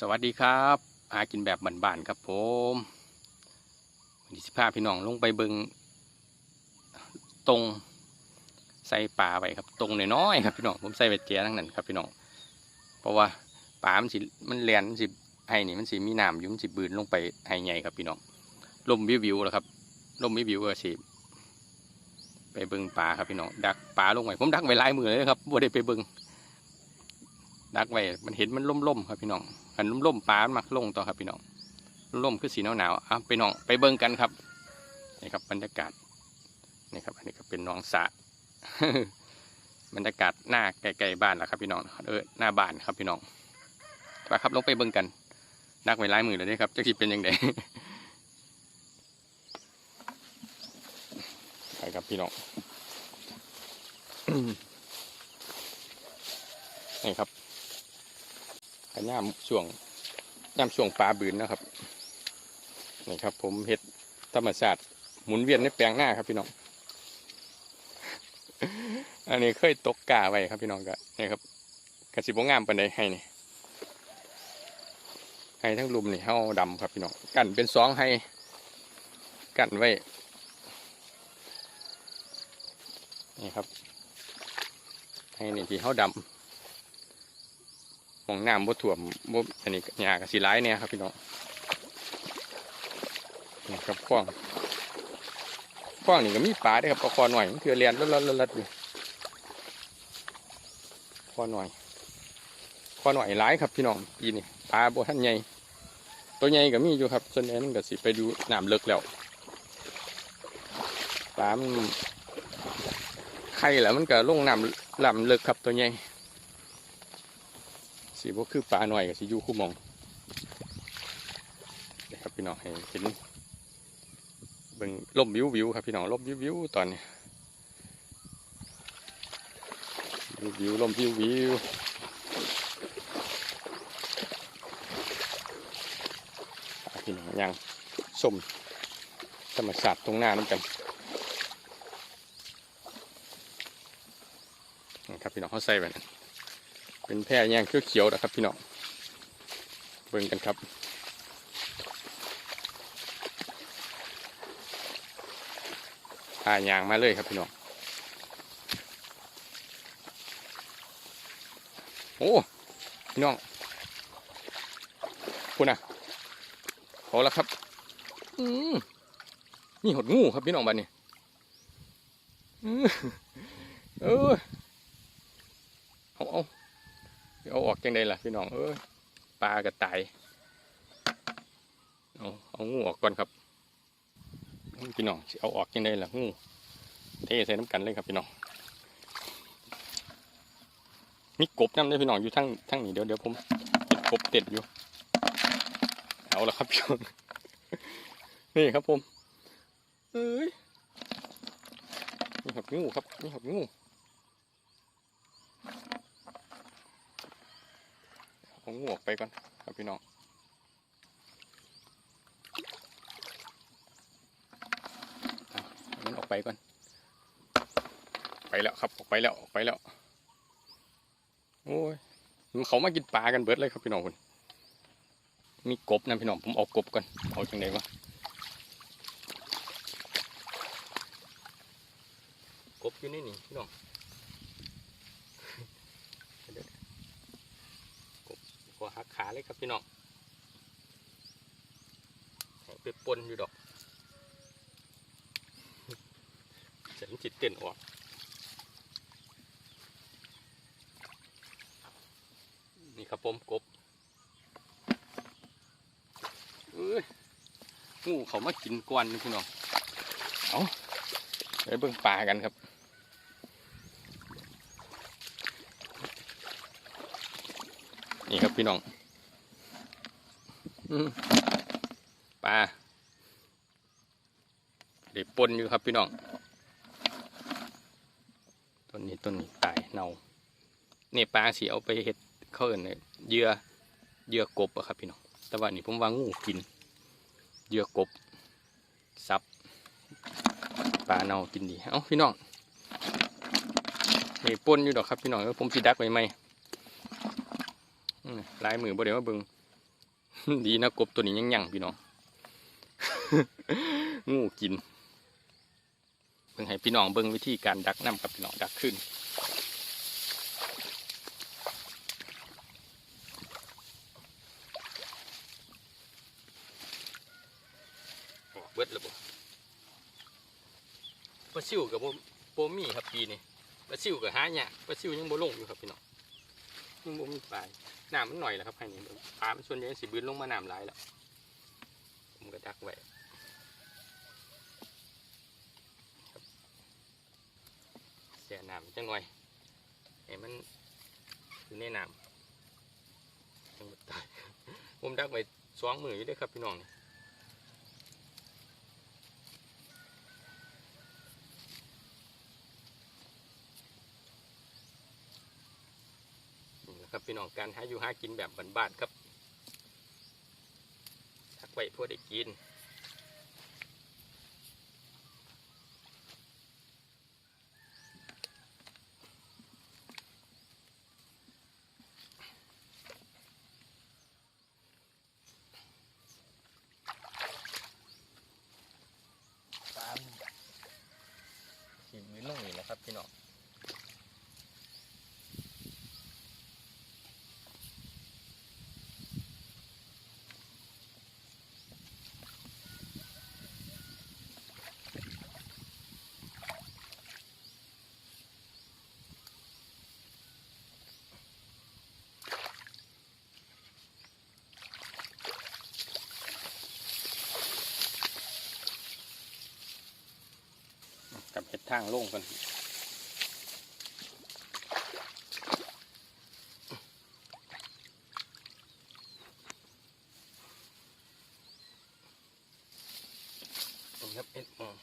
สวัสดีครับหากินแบบบ้านๆครับผมวันนี้สิพาพี่น้องลงไปเบิงตรงใส่ป่าไว้ครับ ตรงน้อยๆครับพี่น้องผมใส่ไปเจียทั้งนั้นครับพี่น้องเพราะว่าป่ามันสิมันแลนมันสิให้นี่มันสิมีน้ำอยู่มันสิบืนลงไปให้ใหญ่ครับพี่น้องลมวิววิวๆแล้วครับลมวิววิวก็สิไปเบิงป่าครับพี่น้องดักป่าลงไว้ผมดักไว้หลายมือเลยครับบ่ได้ไปเบิง ดักไว้มันเห็นมันล่มๆครับพี่น้องอันล่มๆปลามันมักลงต่อครับพี่น้องล่มคือสีหนาวๆอะไปน้องไปเบิ่งกันครับนี่ครับบรรยากาศนี่ครับ อันนี้ก็เป็นน้องสะบรรยากาศหน้าไกลๆบ้านแล้วครับพี่น้องเออหน้าบ้านครับพี่น้องไปครับลงไปเบิ่งกันนักไว้ร้ายมือเลยเด้ครับจะคิดเป็นยังไงไปครับพี่น้องนี่ครับ ขย่ามช่วงย่ามช่วงปลาบืนนะครับนี่ครับ ผมเห็ดธรรมชาติหมุนเวียนในแปลงหน้าครับพี่น้อง อันนี้เคยตกกาไว้ครับพี่น้องก็นี่ครับกระสิบงามปันใดให้นี่ให้ทั้งลุมนี่เฮาดำครับพี่น้องกันเป็นสองให้กันไว้นี่ครับให้นี่ที่เฮาดำ มองน้ำบ่ถ่วมบ่อันนี้หญ้าก็สิหลายเนี่ยครับพี่น้องนี่ครับคว้างคว้างนี่ก็มีปลาด้วยครับปลาคอหน่อยมันคือเรียนลัดๆลัดๆอยู่คอหน่อยคอหน่อยหลายครับพี่น้องปีนี้ปลาบ่ทันใหญ่ตัวใหญ่ก็มีอยู่ครับส่วนใหญ่มันก็สิไปดูน้ำเลิกแล้วปลามันไข่แล้วมันก็ลงน้ำลำเลิกครับตัวใหญ่ สีบ่คือปลาหน่อยกับสีอยู่คู่มองนะครับพี่น้องเห็นเบิ่งลมวิววิวครับพี่น้องลมวิววิวตอนนี้วิววิวลมวิววิวพี่น้องยังชมธรรมชาติตรงหน้าน้ำกันนะครับพี่น้องเขาใส่ไปนะ เป็นแพร่แยงเขียวๆนะครับพี่น้องเบิ่งกันครับพายางมาเลยครับพี่น้องโอ้พี่น้องคุณนะเอาละครับ อืมนี่หดงูครับพี่น้องบ้านนี้อืมเออเอาเอา เอาออกจังไดล่ะพี่น้องเอ้ยปลากระต่ายเอาเอางูออกก่อนครับพี่น้องเอาออกจังไดล่ะงูเทใส่น้ำกันเลยครับพี่น้องมีกบน้ำด้วยพี่น้องอยู่ทั้งทั้งนี้เดี๋ยวเดี๋ยวผมเห็นกบเต็ดอยู่ เอาละครับพี่น้องนี่ครับผมเอ้ยนี่หักงูครับนี่หักงู ผมงวกไปก่อนครับพี่น้องมันออกไปก่อน ไปแล้วครับออกไปแล้วออกไปแล้ว โอ้ยมันเขามากินปลากันเบิดเลยครับพี่น้องคุณมีกบนะพี่น้องผมเอากบก่อนเอาจังไดวะกบอยู่นี่นี่พี่น้อง หัวหักขา เลยครับพี่น้องให้ไปปนอยู่ดอกฉันจิตเต้นออกนี่ครับผมกบเอ้ยงูเขามากินกวนนี่พี่น้องเอาไปเบิ่งปลากันครับนี่ครับพี่น้อง ปลาเด็กปนอยู่ครับพี่น้อง ต้นนี้ต้นนี้ตายเน่าเนี่ปลาสีเอาไปเห็ดเขาเอินเนี่ยเหยื่อเยื่อกบอะครับพี่น้อง แต่ว่านี่ผมวางงูกินเยื่อกบซับปลาเน่ากินดี เอ้าพี่น้องนี่ปนอยู่ดอกครับพี่น้องแล้วผมสีดักไว้ไหมอืมลายมือบ่เดี๋ยวมาเบิ่ง ดีนะกบตัวนี้ยังยังพี่น้อง งูกินเบิ่งให้พี่น้องเบิ่งวิธีการดักน้ำกับพี่น้องดักขึ้นออกเบิดแล้วบ่ปลาซิวกับบ่บ่มีครับปีนี้ปลาซิวกับหายากปลาซิวยังบ่ลงอยู่ครับพี่น้องยังบ่มีปลา น้ำมันหน่อยแหละครับให้นี่ปลามันส่วนใหญ่สิบืนลงมาน้ำหลายแล้วผมก็ดักไว้เสียน้ำจังหน่อยไอ้มันอยู่ในน้ำจังหมดตายผมดักไว้สองมืออยู่ด้วยครับพี่น้องนี่นี่แหละ ครับพี่น้องการหาอยู่หากินแบบบ้านๆครับทักไว้เพื่อได้กิน ตามขีดมือลงนี่นะครับพี่น้อง กับเห็ด ทางลงกันนะครับเอ็ดมอง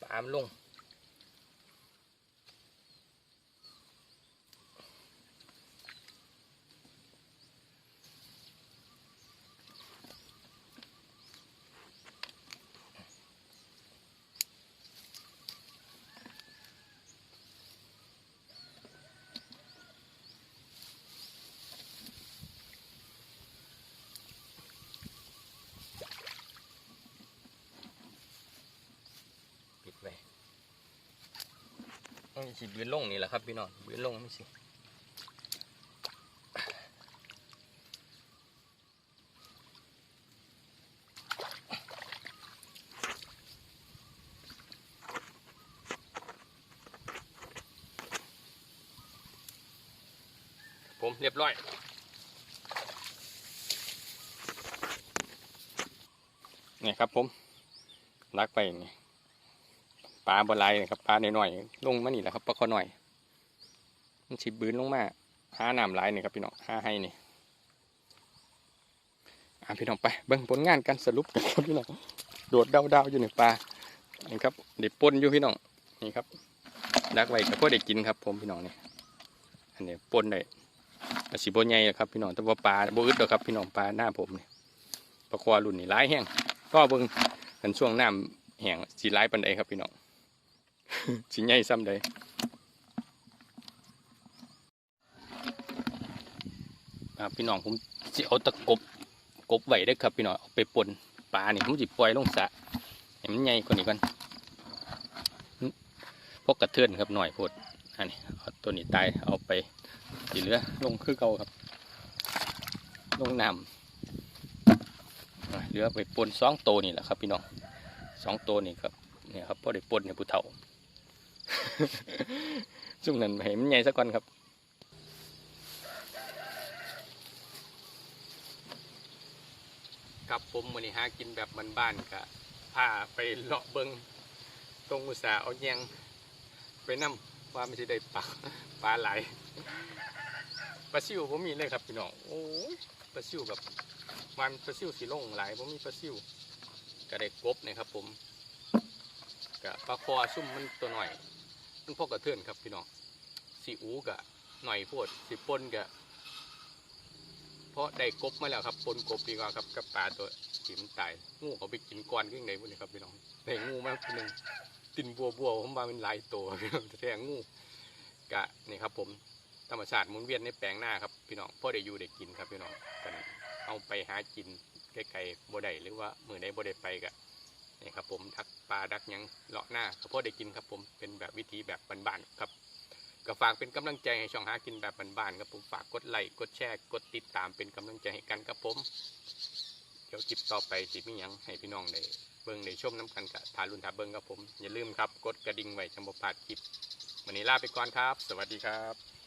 ปามลงปิดไว้ ต้องสิบืนลงนี่แหละครับพี่น้องบืนลงไม่สิผมเรียบร้อยนี่ครับผมลักไปนี่ ปลาบลายนะครับปลาหน่อยๆลงมานี่แหละครับปลาคอหน่อย มันฉิบบืนลงมาหาน้ำลายนี่ครับพี่น้องหาให้นี่อะพี่น้องไปเบิ่งผลงานกันสรุปกันครับพี่น้องโดดเดาๆอยู่ในปลานี่ครับเด็ดปนอยู่พี่น้องนี่ครับดักไว้กับพวกเด็กกินครับ ผมพี่น้องนี่อันนี้ปนได้อาสิบใหญ่ครับพี่น้องแต่ว่าปลาบ่อึดหรอกครับพี่น้องปลาหน้าผมนี่ปลาคอรุ่นนี่หลายแห้งก็เบิ่งกันช่วงน้ำแห้งสีร้ายปันใดครับพี่น้อง สีใหญ่ซ้ำใดอ่าพี่น้องผมจะเอาตะกบกบไว้ได้ครับพี่น้องเอาไปปนปลานี่ผมจะปล่อยลงสระให้มันใหญ่กว่านี้ก่อนพวกกระเทือนครับหน่อยพดอันนี้เอาตัวนี้ตายเอาไปสีเหลือลงคือเก่าครับ ลงน้ำเหลือไปปนสองตัวนี่แหละครับ พี่น้องสองตัวนี่ครับเนี่ยครับพอได้ปนเนี่ยผู้เฒ่า ช่วงนั้นให้มันใหญ่สักก่อนครับครับผมวันนี้หากินแบบบ้านๆกะพาไปเลาะเบิงตรงอุตสาเอาแยงไปนํว่าไม่ใช่ได้ปลาปลาไหลปลาซิวผมมีเลยครับพี่น้องโอ้ปลาซิวแบบมันปลาซิวสีลงหลายผมมีปลาซิวกระเด็กกบเนะครับผมกับปลาคอซุ่มมันตัวหน่อย มันพวกกระเทือนครับพี่น้องสีอูกะหน่อยโพดสีปนกะเพราะได้กบมาแล้วครับปนกบดีกว่าครับกับปลาตัวสีมันตายงูเขาไปกินก้อนขึ้นไหนพวกนี้ครับพี่น้องได้งูมาตัวหนึ่งตินบัวบัวผมว่ามันหลายตัวพี่น้องแท้ๆงูกะนี่ครับ ผมธรรมชาติมุนเวียนในแปลงหน้าครับพี่น้องพ่อได้อยู่ได้กินครับพี่น้องกันเอาไปหากินไกลๆบ่ได้หรือว่ามือใดบ่ได้ไปก็ นี่ครับผมดักปลาดักยังเลาะหน้าข้าวโพดได้กินครับผมเป็นแบบวิธีแบบบ้านๆครับก็ฝากเป็นกำลังใจให้ช่องหากินแบบบ้านๆครับผมฝากกดไลค์กดแชร์กดติดตามเป็นกำลังใจให้กันครับผมเดี๋ยวคลิปต่อไปสิมีหยังให้พี่น้องได้เบิ่งได้ชมน้ำกันกับทารุนทาเบิ่งครับผมอย่าลืมครับ กดกระดิ่งไว้จังบ่พลาดคลิปวันนี้ลาไปก่อนครับ สวัสดีครับ